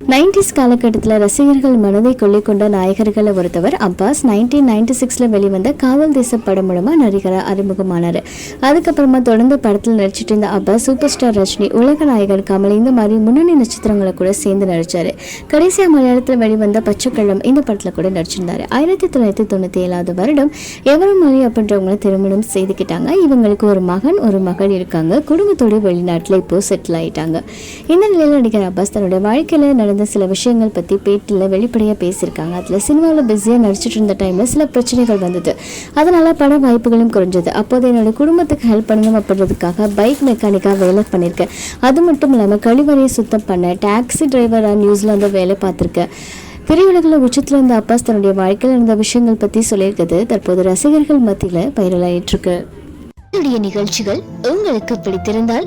Nineties காலகட்டத்தில் ரசிகர்கள் மனதை கொள்ளை கொண்ட நாயகர்களை ஒருத்தவர் அப்பாஸ். நைன்டீன் நைன்டி சிக்ஸில் வெளிவந்த காவல் தேச படம் மூலமாக நடிகராக அறிமுகமானார். அதுக்கப்புறமா தொடர்ந்து படத்தில் நடிச்சிட்டு இருந்த அப்பாஸ் சூப்பர் ஸ்டார் ரஜினி உலக நாயகர் கமல் இந்த மாதிரி முன்னணி நட்சத்திரங்களை கூட சேர்ந்து நடித்தார் கடைசியாக மலையாளத்தில் வெளிவந்த பச்சைக்கள்ளம் இந்த படத்தில் கூட நடிச்சிருந்தார். ஆயிரத்தி தொள்ளாயிரத்தி தொண்ணூற்றி ஏழாவது வருடம் எவரும் மொழி அப்படின்றவங்களை திருமணம் செய்துக்கிட்டாங்க. இவங்களுக்கு ஒரு மகன் ஒரு மகள் இருக்காங்க. குடும்பத்தோடு வெளிநாட்டில் இப்போது செட்டில் ஆகிட்டாங்க இந்த நிலையில் நடிகர் அப்பாஸ் தன்னுடைய வாழ்க்கையில் நடந்த சில விஷயங்கள் பற்றி பேட்டியில் வெளிப்படையாக பேசியிருக்காங்க. அதில் சினிமாவில் பிஸியாக நடிச்சிட்டு இருந்த டைமில் சில பிரச்சனைகள் வந்தது. அதனால் பட வாய்ப்புகளும் குறைஞ்சது. அப்போது என்னோட குடும்பத்துக்கு ஹெல்ப் பண்ணணும் அப்படின்றதுக்காக பைக் மெக்கானிக்காக வேலை பண்ணியிருக்கேன். அது மட்டும் இல்லாமல் கழிவறையை சுத்தம் பண்ண டாக்ஸி டிரைவராக நியூசிலாந்து வேலை பார்த்துருக்கேன். திரையுலகில் உச்சத்தில் இருந்த அப்பாஸ் தன்னுடைய வாழ்க்கையில் இருந்த விஷயங்கள் பற்றி சொல்லியிருக்கிறது. தற்போது ரசிகர்கள் மத்தியில் வைரலாயிட்டிருக்கு என்னுடைய நிகழ்ச்சிகள் உங்களுக்கு பிடித்திருந்தால்